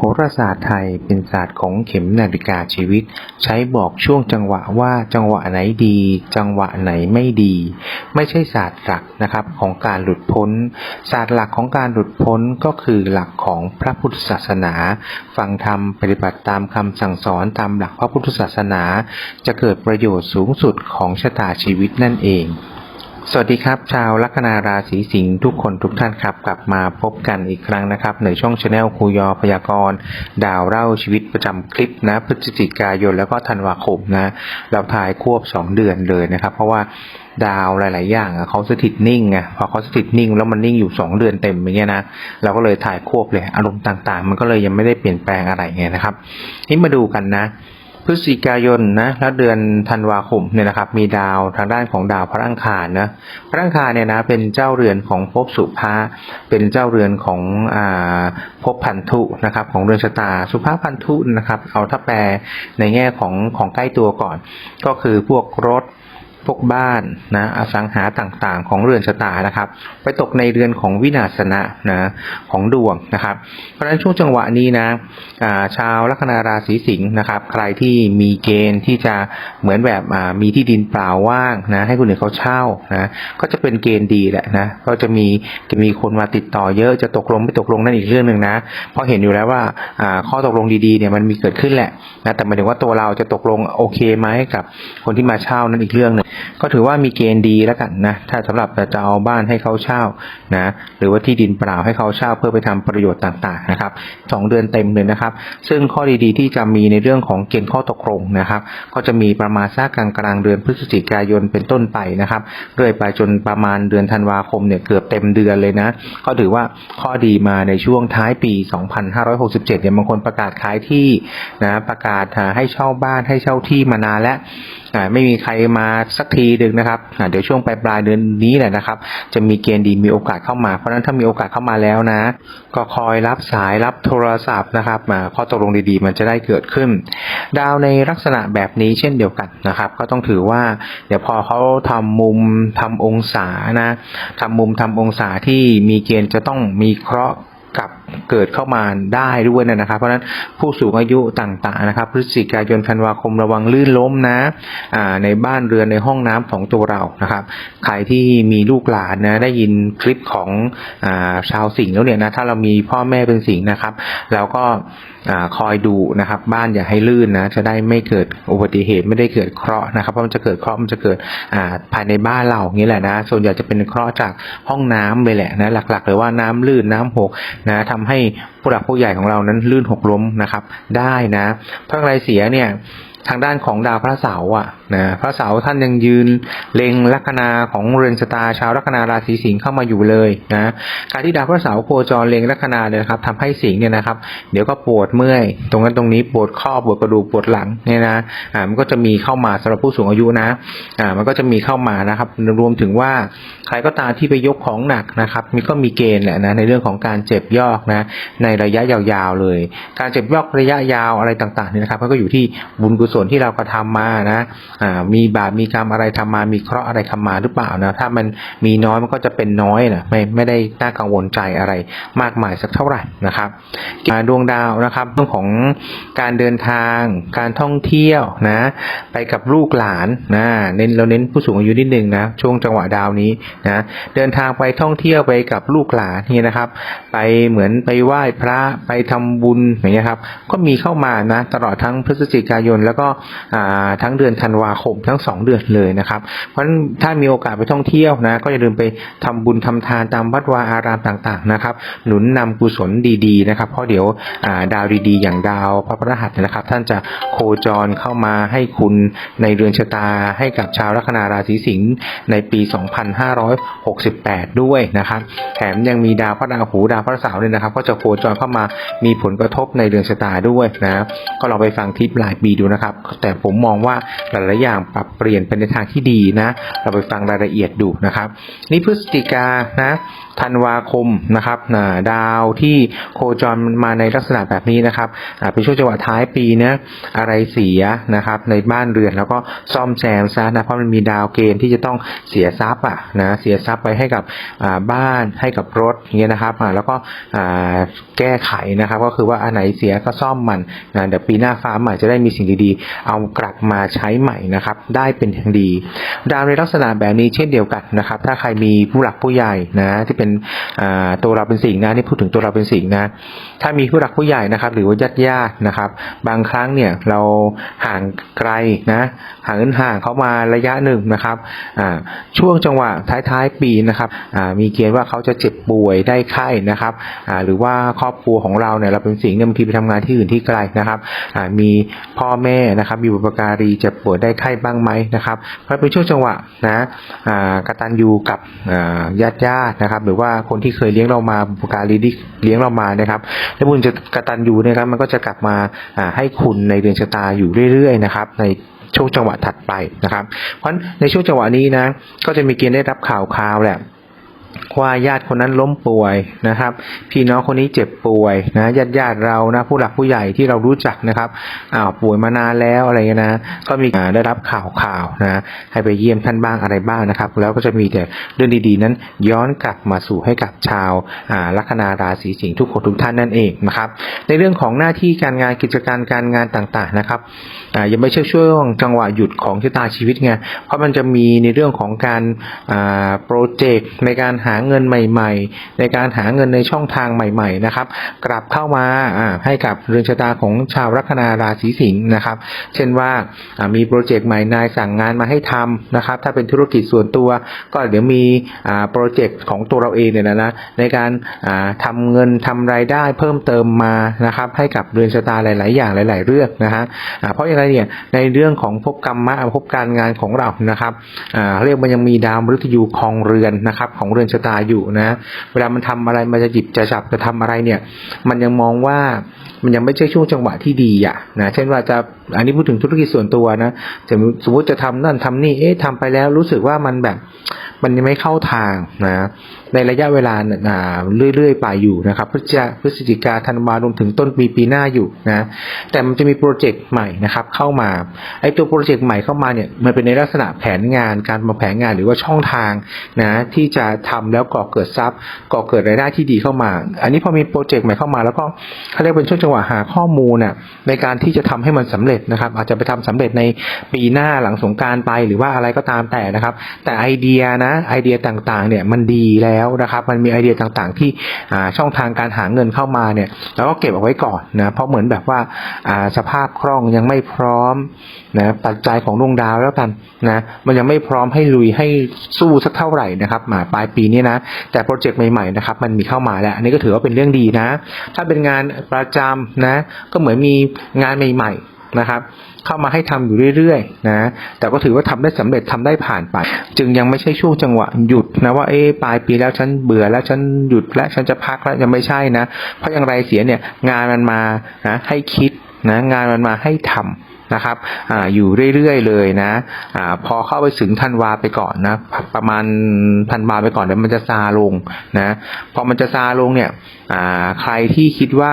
โหราศาสตร์ไทยเป็นศาสตร์ของเข็มนาฬิกาชีวิต ใช้บอกช่วงจังหวะว่าจังหวะไหนดี จังหวะไหนไม่ดี ไม่ใช่ศาสตร์หลักนะครับของการหลุดพ้น ศาสตร์หลักของการหลุดพ้นก็คือหลักของพระพุทธศาสนา ฟังธรรมปฏิบัติตามคำสั่งสอนตามหลักพระพุทธศาสนา จะเกิดประโยชน์สูงสุดของชะตาชีวิตนั่นเอง สวัสดีครับชาวลัคนาราศีสิงห์ทุกคนทุกท่านครับ กลับมาพบกันอีกครั้งนะครับ ในช่องชาแนลครูยอพยากรณ์ดาวเล่าชีวิตประจำคลิปนะพฤศจิกายนแล้วก็ธันวาคมนะ เราถ่ายควบ 2 เดือนเลยนะครับ เพราะว่าดาวหลาย ๆ อย่างเขาสถิตนิ่งไงพอเขาสถิตนิ่ง แล้วมันนิ่งอยู่ 2 เดือนเต็มอย่างเงี้ยนะเราก็เลยถ่ายควบเลยอารมณ์ต่าง ๆ มันก็เลยยังไม่ได้เปลี่ยนแปลงอะไรไงนะครับนี่มาดูกันนะ พฤศจิกายนนะแล้วเดือนธันวาคมเนี่ยนะครับ มีดาวทางด้านของดาวพระอังคารนะพระอังคารเนี่ยนะเป็นเจ้าเรือนของภพสุภาเป็นเจ้าเรือนของอ่าภพพันธุนะครับ ของเรือนชะตาสุภาพันธุนะครับ เอาถ้าแปลในแง่ของของใกล้ตัวก่อน ก็คือพวกรถ พวกบ้านนะอสังหาต่างๆ ของเรือนชะตานะครับ ไปตกในเรือนของวินาศนะนะของดวงนะครับ เพราะฉะนั้นช่วงจังหวะนี้นะชาวลัคนาราศีสิงห์นะครับ ใครที่มีเกณฑ์ที่จะเหมือนแบบมีที่ดินเปล่าว่างนะให้คนอื่นเขาเช่านะก็จะเป็นเกณฑ์ดีแหละนะก็จะมีจะมีคนมาติดต่อเยอะจะตกลงไม่ตกลงนั่นอีกเรื่องหนึ่งนะเพราะเห็นอยู่แล้วว่าอ่าข้อตกลงดีๆเนี่ยมันมีเกิดขึ้นแหละนะแต่หมายถึงว่าตัวเราจะตกลงโอเคไหมกับคนที่มาเช่านั่นอีกเรื่องหนึ่งก็ถือว่ามีเกณฑ์ดีแล้วกันนะถ้าสำหรับจะเอาบ้านให้เขาเช่านะหรือว่าที่ดินเปล่าให้เขาเช่าเพื่อไปทำประโยชน์ต่างๆนะครับสองเดือนเต็มเลยนะครับ ซึ่งข้อดีๆที่จะมีในเรื่องของเกณฑ์ข้อตกลงนะครับ ก็จะมีประมาณสักกลางกลางเดือนพฤศจิกายนเป็นต้นไปนะครับเรื่อยไปจนประมาณเดือนธันวาคมเนี่ยเกือบเต็มเดือนเลยนะก็ถือว่าข้อดีมาในช่วงท้ายปี 2567เนี่ยบางคนประกาศขายที่นะประกาศให้เช่าบ้านให้เช่าที่มานานแล้วไม่มีใครมาสักทีหนึ่งนะครับเดี๋ยวช่วงปลายปลายเดือนนี้แหละนะครับ จะมีเกณฑ์ดีมีโอกาสเข้ามาเพราะฉะนั้นถ้ามีโอกาสเข้ามาแล้วนะ ก็คอยรับสายรับโทรศัพท์นะครับข้อตกลงดีๆ มันจะได้เกิดขึ้น ดาวในลักษณะแบบนี้เช่นเดียวกันนะครับ ก็ต้องถือว่า เดี๋ยวพอเขาทำมุมทำองศานะทำมุมทำองศาที่มีเกณฑ์จะต้องมีเคราะห์ กับเกิดเข้ามาได้ด้วยนะครับ เพราะฉะนั้นผู้สูงอายุต่างๆนะครับพฤศจิกายนธันวาคมระวังลื่นล้มนะในบ้านเรือนในห้องน้ำของตัวเรานะครับ ใครที่มีลูกหลานนะได้ยินคลิปของอชาวสิงห์แล้วเนี่ยนะถ้าเรามีพ่อแม่เป็นสิงห์นะครับเราก็ อคอยดูนะครับ บ้านอย่าให้ลื่นนะจะได้ไม่เกิดอุบัติเหตุไม่ได้เกิดเคราะห์นะครับเพราะมันจะเกิดเคราะห์มันจะเกิดภายในบ้านเราอย่างนี้แหละนะ ส่วนใหญ่จะเป็นเคราะห์จากห้องน้ำเลยแหละนะหลักๆเลยว่าน้ำลื่นน้ำหกนะทำให้ผู้หลักผู้ใหญ่ของเรานั้นลื่นหกล้มนะครับ ได้นะเพราะอะไรเสียเนี่ยทางด้านของดาวพระเสาร์อะ นะพระเสาร์ท่านยังยืนเล็งลัคนาของเรือนชะตาชาวลัคนาราศีสิงห์เข้ามาอยู่เลยนะการที่ดาวพระเสาร์โคจรเล็งลัคนาเนี่ยครับทำให้สิงห์เนี่ยนะครับ เดี๋ยวก็ปวดเมื่อย ตรงนั้นตรงนี้ปวดข้อปวดกระดูกปวดหลังเนี่ยนะอ่ามันก็จะมีเข้ามาสำหรับผู้สูงอายุนะอ่ามันก็จะมีเข้ามานะครับรวมถึงว่าใครก็ตามที่ไปยกของหนักนะครับมีก็มีเกณฑ์แหละนะในเรื่องของการเจ็บยอกนะในระยะยาวๆเลย การเจ็บยอกระยะยาวอะไรต่างๆเนี่ยนะครับมันก็อยู่ที่บุญกุศลที่เรากระทำมานะมีบาปมีกรรมอะไรทำมามีเคราะห์อะไรทำมาหรือเปล่านะถ้ามันมีน้อยมันก็จะเป็นน้อยนะไม่ไม่ได้น่ากังวลใจอะไรมากมายสักเท่าไหร่นะครับดวงดาวนะครับเรื่องของการเดินทาง การท่องเที่ยวนะไปกับลูกหลานนะเน้นเราเน้นผู้สูงอายุนิดนึงนะช่วงจังหวะดาวนี้นะเดินทางไปท่องเที่ยวไปกับลูกหลานนี่นะครับ ไปเหมือนไปไหว้พระไปทำบุญอย่างเงี้ยครับก็มีเข้ามานะตลอดทั้งพฤศจิกายนแล้วก็อ่าทั้งเดือนธันวาคมทั้งสองเดือนเลยนะครับ เพราะฉะนั้นถ้ามีโอกาสไปท่องเที่ยวนะก็อย่าลืมไปทำบุญทำทานตามวัดวาอารามต่างๆนะครับ หนุนนำกุศลดีๆนะครับ เพราะเดี๋ยวาดาวดีๆ อย่างดาวพระพฤหัสนะครับ ท่านจะโคจรเข้ามาให้คุณในเรือนชะตาให้กับชาวลัคนาราศีสิงห์ในปี 2568 ด้วยนะครับ แถมยังมีดาวพระราหูดาวพระเสาร์เนี่ยนะครับ ก็จะโคจรเข้ามามีผลกระทบในเรือนชะตาด้วยนะก็ลองไปฟังทิปหลายปีดูนะครับนะครับแต่ผมมองว่าหลายๆอย่างปรับเปลี่ยนไปในทางที่ดีนะ เราไปฟังรายละเอียดดูนะครับ นี่พฤศจิกานะธันวาคมนะครับนะดาวที่โคจรมาในลักษณะแบบนี้นะครับอาเป็นช่วงจังหวะท้ายปีนะอะไรเสียนะครับในบ้านเรือนแล้วก็ซ่อมแซมซะนะเพราะมันมีดาวเกณฑ์ที่จะต้องเสียทรัพย์อะนะเสียทรัพย์ไปให้กับบ้านให้กับรถเงี้ยนะครับแล้วก็แก้ไขนะครับก็คือว่าอันไหนเสียก็ซ่อมมันนะเดี๋ยวปีหน้าฟ้าใหม่จะได้มีสิ่งดีๆ เอากลับมาใช้ใหม่นะครับได้เป็นอย่างดี ดาวในลักษณะแบบนี้เช่นเดียวกันนะครับ ถ้าใครมีผู้หลักผู้ใหญ่นะที่เป็นตัวเราเป็นสิ่งนะนี่พูดถึงตัวเราเป็นสิ่งนะ ถ้ามีผู้หลักผู้ใหญ่นะครับ หรือว่าญาติญาตินะครับ บางครั้งเนี่ยเราห่างไกลนะห่างเอินห่างเขามาระยะหนึ่งนะครับช่วงจังหวะท้ายๆปีนะครับมีเกณฑ์ว่าเขาจะเจ็บป่วยได้ไข้นะครับหรือว่าครอบครัวของเราเนี่ยเราเป็นสิ่งเนี่ยบางทีไปทำงานที่อื่นที่ไกลนะครับมีพ่อแม่นะครับมีบุปการีเจ็บป่วยได้ไข้บ้างไหมนะครับเพราะเป็นช่วงจังหวะนะอ่ากตันยูกับญาติญาติๆนะครับ หรือว่าคนที่เคยเลี้ยงเรามาบุปการีที่เลี้ยงเรามานะครับแล้วบุญจะกตันยูนะครับมันก็จะกลับมาอ่าให้คุณในเดือนชะตาอยู่เรื่อยๆนะครับในช่วงจังหวะถัดไปนะครับ เพราะในช่วงจังหวะนี้นะก็จะมีเกณฑ์ได้รับข่าวคราวแหละ ว่าญาติคนนั้นล้มป่วยนะครับ พี่น้องคนนี้เจ็บป่วยนะญาติญาติๆเรานะผู้หลักผู้ใหญ่ที่เรารู้จักนะครับอ้าวป่วยมานานแล้วอะไรเงี้ยนะก็มีได้รับข่าวข่าวนะให้ไปเยี่ยมท่านบ้างอะไรบ้างนะครับ แล้วก็จะมีแต่เรื่องดีๆ นั้นย้อนกลับมาสู่ให้กับชาวอ่าลัคนาราศีสิงห์ทุกคนทุกท่านนั่นเองนะครับ ในเรื่องของหน้าที่การงานกิจการการงานต่างๆนะครับอ่ายังไม่ใช่ช่วงจังหวะหยุดของชะตาชีวิตไงเพราะมันจะมีในเรื่องของการอ่าโปรเจกต์ในการหาเงินใหม่ ๆ ในการหาเงินในช่องทางใหม่ ๆ นะครับ กลับเข้ามาให้กับเรือนชะตาของชาวลัคนาราศีสิงห์นะครับ เช่นว่ามีโปรเจกต์ใหม่นายสั่งงานมาให้ทำนะครับ ถ้าเป็นธุรกิจส่วนตัว ก็เดี๋ยวมีโปรเจกต์ของตัวเราเองเนี่ยนะนะในการอ่าทำเงินทำรายได้เพิ่มเติมมานะครับให้กับเรือนชะตาหลาย ๆ อย่างหลาย ๆ เรื่องนะฮะเพราะอย่างไรเนี่ยในเรื่องของภพกรรมะภพการงานของเรานะครับเรียกมันยังมีดาวมฤตยูครองเรือนนะครับของเรือนชะตาอยู่นะ เวลามันทำอะไรมันจะหยิบจะจับจะทำอะไรเนี่ย มันยังมองว่ามันยังไม่ใช่ช่วงจังหวะที่ดีอะนะเช่นว่าจะอันนี้พูดถึงธุรกิจส่วนตัวนะสมมติจะทำนั่นทำนี่เอ๊ะทำไปแล้วรู้สึกว่ามันแบบ มันยังไม่เข้าทางนะในระยะเวลาอ่าเรื่อยๆไปอยู่นะครับพฤศจิกาพฤศจิกาธันวารวมถึงต้นปีปีหน้าอยู่นะแต่มันจะมีโปรเจกต์ใหม่นะครับเข้ามาไอ้ตัวโปรเจกต์ใหม่เข้ามาเนี่ยมันเป็นในลักษณะแผนงานการมาแผนงานหรือว่าช่องทางนะที่จะทำแล้วก่อเกิดทรัพย์ก่อเกิดรายได้ที่ดีเข้ามา อันนี้พอมีโปรเจกต์ใหม่เข้ามา แล้วก็เขาเรียกเป็นช่วงจังหวะหาข้อมูลน่ะในการที่จะทำให้มันสำเร็จนะครับ อาจจะไปทำสำเร็จในปีหน้าหลังสงการไปหรือว่าอะไรก็ตามแต่นะครับ แต่ไอเดียนะไอเดียต่างๆเนี่ยมันดีแล้วนะครับ มันมีไอเดียต่างๆ ที่ช่องทางการหาเงินเข้ามาเนี่ยเราก็เก็บเอาไว้ก่อนนะเพราะเหมือนแบบว่าอ่าสภาพคล่องยังไม่พร้อมนะปัจจัยของดวงดาวแล้วกันนะมันยังไม่พร้อมให้ลุยให้สู้สักเท่าไหร่นะครับมาปลายปีนี้นะแต่โปรเจกต์ใหม่ๆนะครับมันมีเข้ามาแล้วอันนี้ก็ถือว่าเป็นเรื่องดีนะ ถ้าเป็นงานประจำนะก็เหมือนมีงานใหม่ๆ นะครับ เข้ามาให้ทำอยู่เรื่อยๆนะแต่ก็ถือว่าทำได้สำเร็จทำได้ผ่านไป จึงยังไม่ใช่ช่วงจังหวะหยุดนะว่าเอ๊ปลายปีแล้วฉันเบื่อแล้วฉันหยุดแล้วฉันจะพักแล้วยังไม่ใช่นะ เพราะอย่างไรเสียเนี่ยงานมันมานะให้คิดนะงานมันมาให้ทำนะครับอ่าอยู่เรื่อยๆเลยนะอ่าพอเข้าไปถึงธันวาไปก่อนนะประมาณธันวาไปก่อนเดี๋ยวมันจะซาลงนะพอมันจะซาลงเนี่ยอ่าใครที่คิดว่า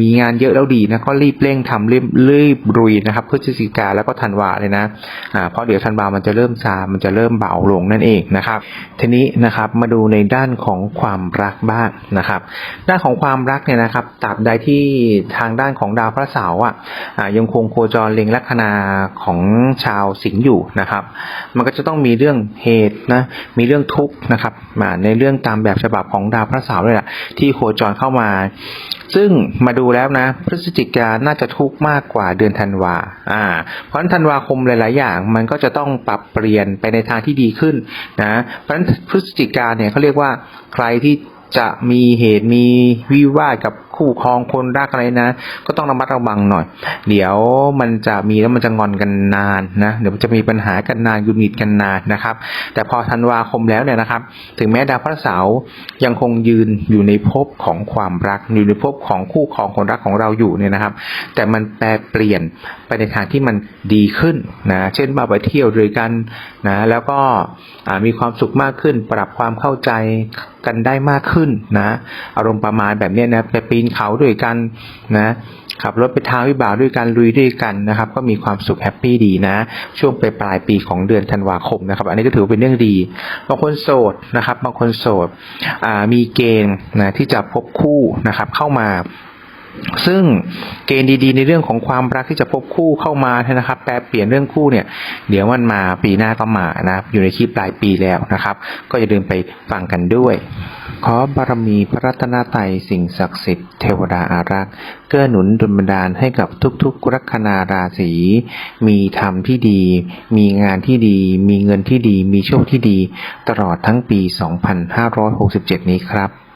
มีงานเยอะแล้วดีนะก็รีบเร่งทำรีบรีบรุยนะครับพฤศจิกาแล้วก็ธันวาเลยนะเพราะเดี๋ยวธันวามันจะเริ่มซามันจะเริ่มเบาลงนั่นเองนะครับ ทีนี้นะครับมาดูในด้านของความรักบ้างนะครับ ด้านของความรักเนี่ยนะครับตราบใดที่ทางด้านของดาวพระเสาร์อะยังคงโคจรเล็งลัคนาของชาวสิงห์อยู่นะครับ มันก็จะต้องมีเรื่องเหตุนะมีเรื่องทุกข์นะครับในเรื่องตามแบบฉบับของดาวพระเสาร์เลยแหละที่โคจรเข้ามา ซึ่งมาดูแล้วนะ พฤศจิกาน่าจะทุกข์มากกว่าเดือนธันวาอ่า เพราะฉะนั้นธันวาคมหลาย ๆ อย่าง มันก็จะต้องปรับเปลี่ยนไปในทางที่ดีขึ้นนะ เพราะฉะนั้นพฤศจิกาเนี่ยเขาเรียกว่าใครที่ จะมีเหตุมีวิวาทกับคู่ครองคนรักอะไรนะ ก็ต้องระมัดระวังหน่อย เดี๋ยวมันจะมีแล้วมันจะงอนกันนานนะเดี๋ยวมันจะมีปัญหากันนานหงุดหงิดกันนานนะครับ แต่พอธันวาคมแล้วเนี่ยนะครับ ถึงแม้ดาวพระเสาร์ยังคงยืนอยู่ในภพของความรักอยู่ในภพของคู่ครองคนรักของเราอยู่เนี่ยนะครับ แต่มันแปลเปลี่ยนไปในทางที่มันดีขึ้นนะเช่นมาไปเที่ยวด้วยกันนะแล้วก็มีความสุขมากขึ้น ปรับความเข้าใจกันได้มากขึ้นนะ อารมณ์ประมาณแบบนี้นะไปปีนเขาด้วยกันนะขับรถไปทางวิบากด้วยกันลุยด้วยกันนะครับ ก็มีความสุขแฮปปี้ดีนะ ช่วงไปปลายปีของเดือนธันวาคมนะครับ อันนี้ก็ถือว่าเป็นเรื่องดีบางคนโสดนะครับ บางคนโสดมีเกณฑ์นะที่จะพบคู่นะครับเข้ามา ซึ่งเกณฑ์ดีๆ ในเรื่องของความรักที่จะพบคู่เข้ามาเนี่นะครับ แปลเปลี่ยนเรื่องคู่เนี่ย เดี๋ยวมันมาปีหน้าก็มานะครับ อยู่ในคลิปปลายปีแล้วนะครับ ก็อย่าลืมไปฟังกันด้วย ขอบารมีพระรัตนตรัยสิ่งศักดิ์สิทธิ์เทวดาอารักษ์เกื้อหนุนดลบันดาลให้กับทุกๆลัคนาราศีมีธรรมที่ดี มีงานที่ดี มีเงินที่ดี มีโชคที่ดี ตลอดทั้งปี 2567 นี้ครับ